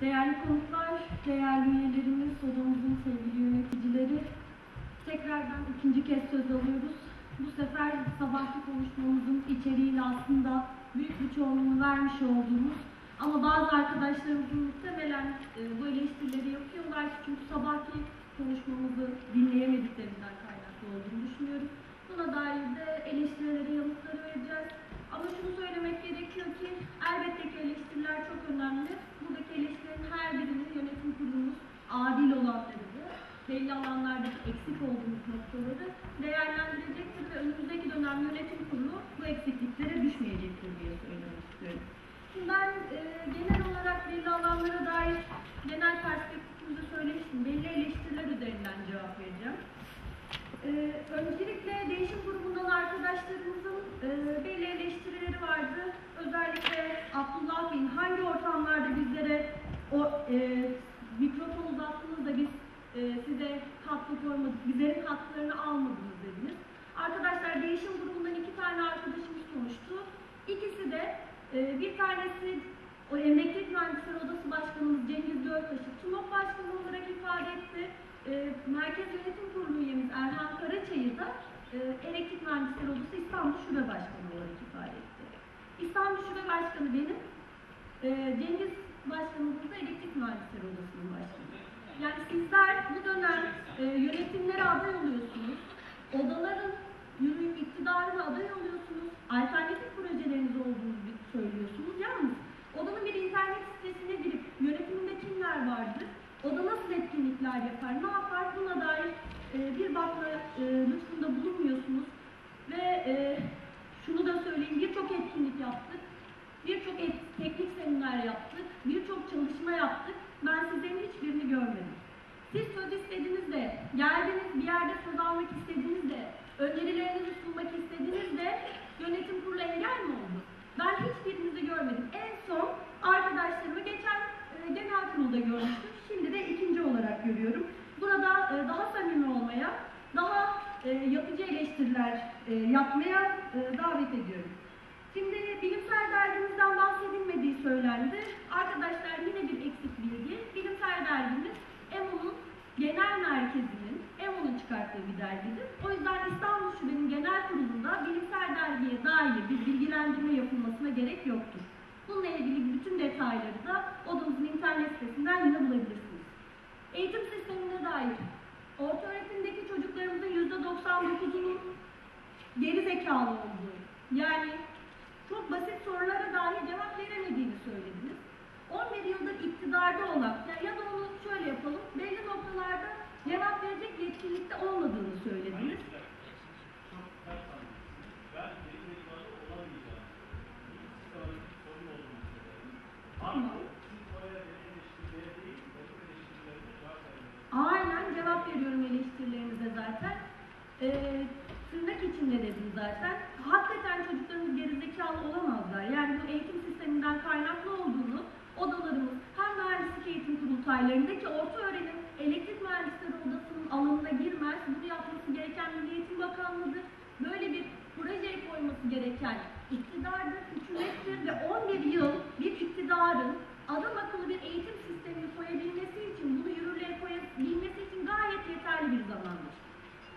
Değerli konuklar, değerli üyelerimiz, odamızın sevgili yöneticileri, tekrardan ikinci kez söz alıyoruz. Bu sefer sabahki konuşmamızın içeriğiyle aslında büyük bir çoğunluğunu vermiş olduğumuz ama bazı arkadaşlarımızın muhtemelen e, bu eleştirileri yapıyorlar çünkü sabahki konuşmamızı dinleyemediklerinden kaynaklı olduğunu düşünüyorum. Buna dair de eleştirilere yanıtları vereceğiz. Ama şunu söylemek gerekiyor ki elbette ki eleştiriler çok önemli. Buradaki eleştirilerin her birinin yönetim kurulumuz adil olanlarını, alanlardaki eksik olduğumuz noktaları değerlendirecektir ve önümüzdeki dönem yönetim kurulu bu eksikliklere düşmeyecektir diye söylemek istiyorum. Şimdi ben e, genel olarak belli alanlara dair genel perspektifimde söylemiştim. Belli eleştiriler üzerinden cevap vereceğim. Ee, öncelikle değişim grubundan arkadaşlarımızın e, belli eleştirileri vardı. Özellikle Abdullah Bey'in hangi ortamlarda bizlere o e, mikrofon uzattınız da biz e, size katkı koymadık, bizlerin katkılarını almadınız dediniz. Arkadaşlar değişim grubundan iki tane arkadaşımız konuştu. İkisi de e, bir tanesi o Emeklilik Mühendisleri Odası Başkanımız Cengiz Göltaş'ı TUMOP Başkanı olarak ifade etti. E, Merkez Yönetim Kurulu üyemiz Erhan Karaçay'ı da e, Elektrik Mühendisleri Odası İstanbul Şube Başkanı olarak ifade etti. İstanbul Şube Başkanı benim, e, Cengiz Başkanımız da Elektrik Mühendisleri Odası'nın başkanı. Yani sizler bu dönem e, yönetimlere aday oluyorsunuz, odaların yürüyüp iktidarına aday oluyorsunuz, alternatif projeleriniz olduğunu söylüyorsunuz. Yalnız odanın bir internet sitesine girip yönetiminde kimler vardır, oda nasıl etkinlikler yapar, ne yapar? Buna dair e, bir bakma e, lütfunda bulunmuyorsunuz. Ve e, şunu da söyleyeyim, birçok etkinlik yaptık, birçok et- teknik seminer yaptık, birçok çalışma yaptık. Ben sizlerin hiçbirini görmedim. Siz söz istediniz de, geldiniz bir yerde söz almak istediniz de, önerilerinizi sunmak istediniz de yönetim kurulu engel mi oldu? Ben hiçbirinizi görmedim. En son arkadaşlarımı geçen e, kurulda görmüştüm. Şimdi de ikinci olarak görüyorum. Burada e, daha samimi olmaya, daha e, yapıcı eleştiriler e, yapmaya davet ediyorum. Şimdi bilimsel dergimizden bahsedilmediği söylendi. Arkadaşlar yine bir eksik bilgi. Bilimsel dergimiz EMO'nun genel merkezinin, EMO'nun çıkarttığı bir dergidir. O yüzden İstanbul Şube'nin genel kurulunda bilimsel dergiye dair bir bilgilendirme yapılmasına gerek yoktur. Bununla ilgili bütün detayları da odamızın internet sitesinden yine bulabilirsiniz. Eğitim sistemine dair orta öğretimdeki çocuklarımızın %99'unun geri zekalı olduğu, yani çok basit sorulara dahi cevap veremediğini söylediniz. 11 yıldır iktidarda olan, yani ya da onu şöyle yapalım, belli noktalarda cevap verecek yetkinlikte olmadığını söylediniz. Tamam. Aynen cevap veriyorum eleştirilerinize zaten. Ee, tırnak içinde dedim zaten. Hakikaten çocuklarımız gerizekalı olamazlar. Yani bu eğitim sisteminden kaynaklı olduğunu odalarımız hem mühendislik eğitim kurultaylarındaki orta öğrenim elektrik mühendisleri odasının alanına girmez. Bunu yapması gereken Milli Eğitim Bakanlığı'dır. Böyle bir projeye koyması gereken iktidardır, hükümettir ve 11 yıl bir iktidarın adam akıllı bir eğitim sistemini koyabilmesi için, bunu yürürlüğe koyabilmesi için gayet yeterli bir zamandır.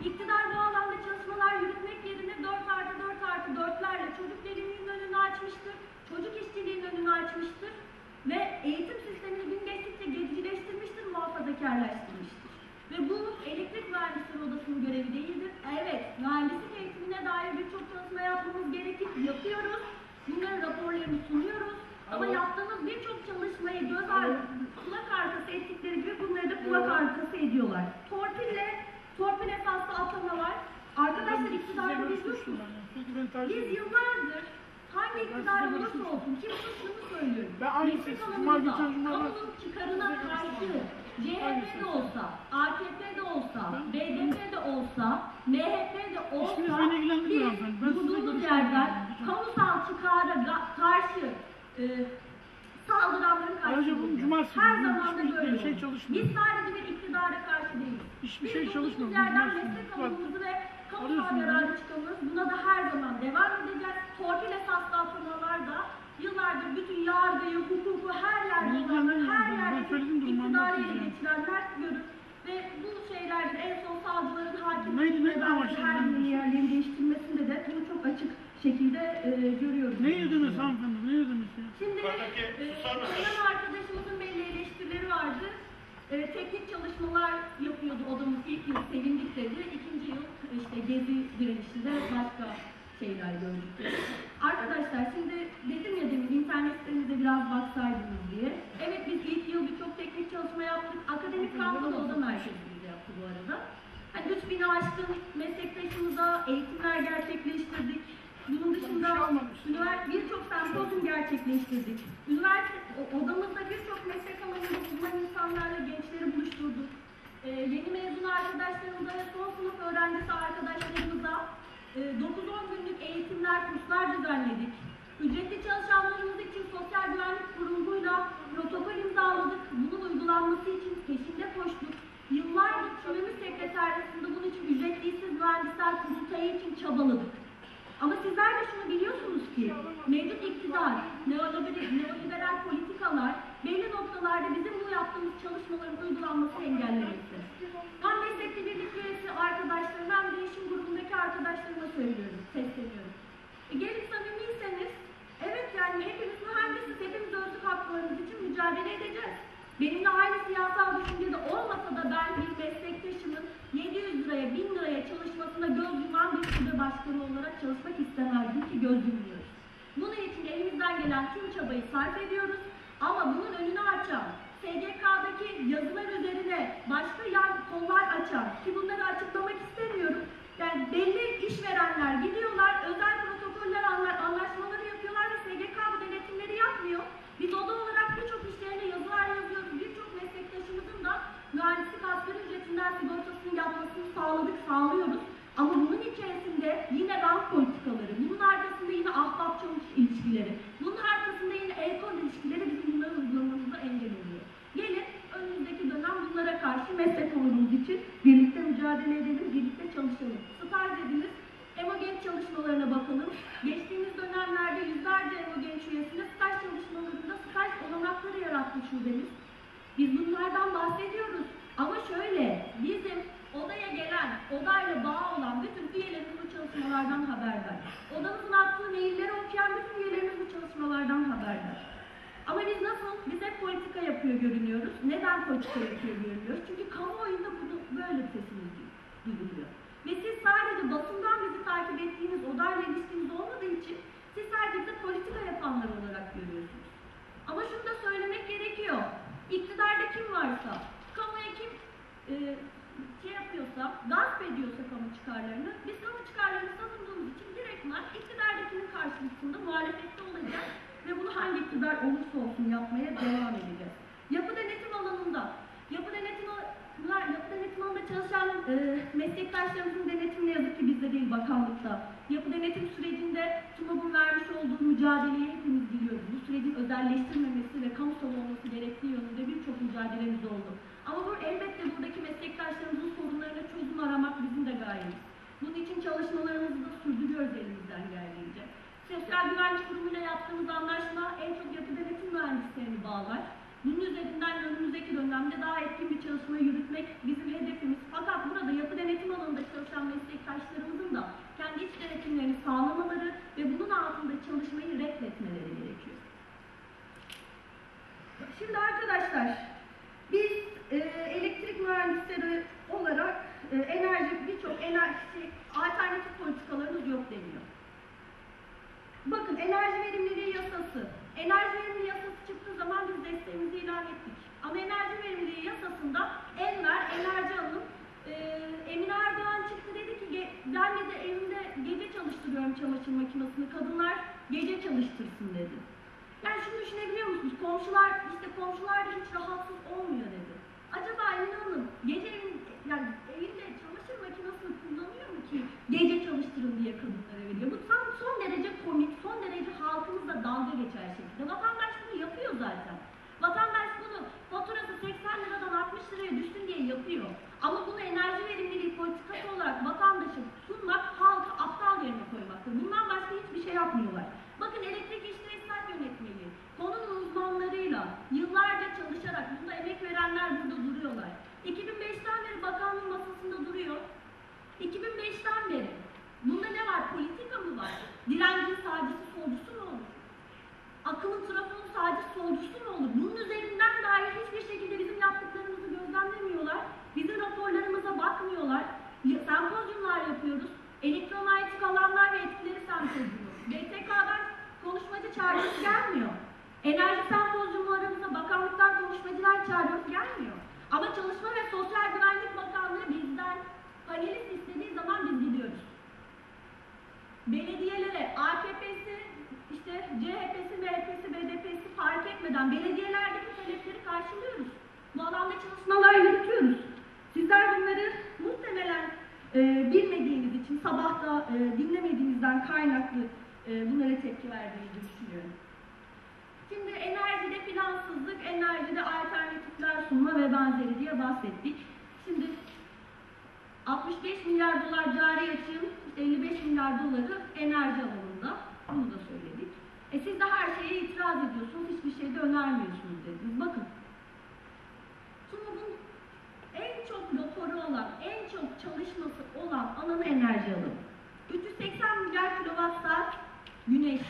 İktidar bu alanda çalışmalar yürütmek yerine 4 artı 4 artı 4'lerle çocuk verimliliğinin önünü açmıştır, çocuk işçiliğinin önünü açmıştır ve eğitim sistemini gün geçtikçe gericileştirmiştir, muhafazakarlaştırmıştır. Ve bu elektrik mühendisleri odasının görevi değildir. Evet, mühendislik eğitimine dair birçok çalışma yapmamız gerekir, yapıyoruz. Bunların raporlarını sunuyoruz. Ama yaptığımız birçok çalışmayı göz ardı, kulak arkası ettikleri gibi bunları da kulak arkası ediyorlar. Torpille, torpil esaslı atamalar. Arkadaşlar iktidarda biz tercih Biz yıllardır hangi iktidar olursa olsun, kim suçluğunu söylüyorum. Ben aynı Cuma- kamunun çıkarına karşı olsa, AKP'de olsa, olsa, MHP'de olsa İşiniz beni ilgilendirmiyor hanımefendi. Ben biz sizinle bulunduğumuz yerden. Kamusal çıkara karşı e, saldıranların cumartesi Her zaman da böyle şey çalışmıyor. Biz sadece bir iktidara karşı değiliz. Hiçbir Biz şey çalışmıyor. Cumartesi meslek alanımızı ve kamusal yararı çıkamıyoruz. Buna da her zaman devam edeceğiz. Torpil esaslı atamalar da yıllardır bütün yargıyı, hukuku her yerde olan, her yerde idareyle anlatacağım. geçirenler görür. Ve bu şeylerde en son savcıların hakim Neydi, neydi ve amaçlı her yani? birinin yerlerini değiştirmesinde de bunu çok açık şekilde e, görüyoruz. Ne yediniz hanımefendi? Ne yediniz ya? Şimdi Buradaki e, susar arkadaşımızın belli eleştirileri vardı. E, teknik çalışmalar yapıyordu odamız ilk yıl sevindik dedi. İkinci yıl işte gezi direnişinde başka şeyler gördük dedi. Arkadaşlar şimdi dedim ya demin internet sitemize biraz baksaydınız diye. Evet biz ilk yıl birçok teknik çalışma yaptık. Akademik kampı da oda merkezimizde yaptı bu arada. Hani 3000'i aşkın meslektaşımıza eğitimler gerçekleştirdik. Bunun dışında birçok sempozyum gerçekleştirdik. Üniversite odamızda birçok meslek alanında uzman insanlarla gençleri buluşturduk. Ee, yeni mezun arkadaşlarımıza ve son sınıf öğrencisi arkadaşlarımıza e, 9-10 günlük eğitimler, kurslar düzenledik. Ücretli çalışanlarımız için Sosyal Güvenlik Kurumu'yla protokol imzaladık. Bunun uygulanması için peşinde koştuk. Yıllardır tümümüz sekreterliğinde bunun için ücretli işsiz mühendisler kurultayı için çabaladık. Ama sizler de şunu biliyorsunuz ki mevcut iktidar, neoliberal, neoliberal politikalar belli noktalarda bizim bu yaptığımız çalışmaların uygulanması engellemekte. Hem meslekli birlik üyesi arkadaşlarıma hem de işim grubundaki arkadaşlarıma söylüyorum, sesleniyorum. E gelin samimiyseniz, evet yani hepimiz mühendisiz, hepimiz özlük haklarımız için mücadele edeceğiz. Benimle aynı siyasal düşüncede olmasa da ben bir meslektaşımın 700 liraya, 1000 liraya çalışmasına göz yuman bir şube başkanı olarak çalışmak istemezdim ki göz yumuyoruz. Bunun için elimizden gelen tüm çabayı sarf ediyoruz ama bunun önünü açan, SGK'daki yazılar üzerine başka yan kollar açan ki. Yani belli işverenler gidiyorlar, özel protokoller, anla- anlaşmaları yapıyorlar ve SGK bu denetimleri yapmıyor. Biz oda olarak birçok işlerine yazılar yazıyoruz. Birçok meslektaşımızın da mühendislik asgari ücretinden sigortasını yapmasını sağladık, sağlıyoruz. Ama bunun içerisinde yine rant politikaları, bunun arkasında yine ahbap çavuş ilişkileri, bunun arkasında yine el-kol ilişkileri bizim bunları uygulamamıza engel oluyor. Gelin önümüzdeki dönem bunlara karşı meslek onurumuz için birlikte mücadele edelim, birlikte çalışalım. Staj dediniz, Emogenç çalışmalarına bakalım. Geçtiğimiz dönemlerde yüzlerce Emogenç üyesine staj çalışmalarında staj olanakları yarattı şubemiz. Biz bunlardan bahsediyoruz. Ama şöyle, bizim odaya gelen, odayla bağ olan bütün üyelerimiz bu çalışmalardan haberdar. Odamızın attığı mailleri okuyan bütün üyelerimiz bu çalışmalardan haberdar. Ama biz nasıl? Biz hep politika yapıyor görünüyoruz. Neden politika yapıyor görünüyoruz? Çünkü kamuoyunda bunu böyle sesimiz duyuluyor. Ve siz sadece basından bizi takip ettiğiniz odayla ilişkiniz olmadığı için siz sadece bizi politika yapanlar olarak görüyorsunuz. Ama şunu da söylemek gerekiyor. İktidarda kim varsa, kamuya kim e, şey yapıyorsa, gasp ediyorsa kamu çıkarlarını, biz kamu çıkarlarını savunduğumuz için direktman iktidardakinin karşısında muhalefette olacağız ve bunu hangi iktidar olursa olsun yapmaya devam edeceğiz. Yapı denetim alanında, yapı denetim al- yapı denetim alanında çalışan e, meslektaşlarımızın denetimi ne yazık ki bizde değil bakanlıkta. Yapı denetim sürecinde TUMOB'un vermiş olduğu mücadeleyi hepimiz biliyoruz. Bu sürecin özelleştirilmemesi ve kamusal olması gerektiği yönünde birçok mücadelemiz oldu. Ama bu elbette buradaki meslektaşlarımızın sorunlarına çözüm aramak bizim de gayemiz. Bunun için çalışmalarımızı da sürdürüyoruz elimizden geldiğince. Sosyal Güvenlik Kurumu'yla yaptığımız anlaşma en çok yapı denetim mühendislerini bağlar. Bunun üzerinden önümüzdeki dönemde daha etkin bir çalışma yürütmek bizim hedefimiz. Fakat burada yapı denetim alanında çalışan meslektaşlarımızın da kendi iç denetimlerini sağlamaları ve bunun altında çalışmayı reddetmeleri gerekiyor. Şimdi arkadaşlar, biz e, elektrik mühendisleri olarak e, enerji birçok enerji alternatif politikalarımız yok deniyor. Bakın enerji verimliliği yasası. Enerji verimliliği yasası çıktığı zaman biz desteğimizi ilan ettik. Ama enerji verimliliği yasasında Enver, Enerji ben de evimde gece çalıştırıyorum çamaşır makinesini. Kadınlar gece çalıştırsın dedi. Yani şunu düşünebiliyor musunuz? Komşular, işte komşular da hiç rahatsız olmuyor dedi. Acaba Emine Hanım gece evin, yani evinde çamaşır makinesini kullanıyor mu ki gece çalıştırın diye kadınlara veriyor? Bu tam son derece komik, son derece halkımızla dalga geçer şekilde. Vatandaş bunu yapıyor zaten. Vatandaş bunu faturası 80 liradan 60 liraya düşsün diye yapıyor. Ama bunu enerji verimliliği politikası olarak vatandaşa sunmak halkı aptal yerine koymaktır. Bundan başka hiçbir şey yapmıyorlar. Bakın elektrik işlevsel yönetmeliği konunun uzmanlarıyla yıllarca çalışarak bunda emek verenler adamın trafonun sadece solcusu mu olur? Bunun üzerinden dair hiçbir şekilde bizim yaptıklarımızı gözlemlemiyorlar. Bizim raporlarımıza bakmıyorlar. Ya- Sempozyumlar yapıyoruz. Elektromanyetik alanlar ve etkileri sempozyumu. BTK'dan konuşmacı çağrısı gelmiyor. Enerji sempozyumlarımıza bakanlıktan konuşmacılar çağrısı gelmiyor. Ama Çalışma ve Sosyal Güvenlik Bakanlığı bizden panelist istediği zaman biz gidiyoruz belediyelere AKP'si, işte CHP'si, MHP'si, BDP'si fark etmeden belediyelerdeki talepleri karşılıyoruz. Bu alanda çalışmalar yürütüyoruz. Sizler bunları muhtemelen e, bilmediğiniz için sabahta e, dinlemediğinizden kaynaklı e, bunlara tepki verdiğinizi düşünüyorum. Şimdi enerjide plansızlık, enerjide alternatifler sunma ve benzeri diye bahsettik. Şimdi 65 milyar dolar cari açığın 55 milyar doları enerji alanında. Bunu da söyledik. E siz de her şeye itiraz ediyorsunuz, hiçbir şey de önermiyorsunuz dediniz. Bakın. TUMOB'un en çok raporu olan, en çok çalışması olan alanı enerji alanı. 380 milyar kilowatt saat güneş,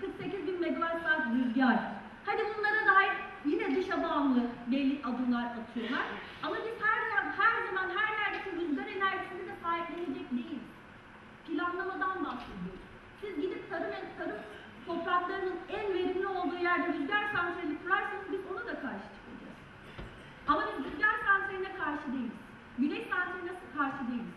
48 bin megawatt saat rüzgar. Hadi bunlara dair yine dışa bağımlı belli adımlar atıyorlar. Ama biz her, her zaman her yerdeki rüzgar enerjisini de sahiplenecek değiliz. Planlamadan bahsediyoruz. Siz gidip tarım tarım topraklarının en verimli olduğu yerde rüzgar santrali kurarsanız biz ona da karşı çıkacağız. Ama biz rüzgar santraline karşı değiliz. Güneş santraline karşı değiliz.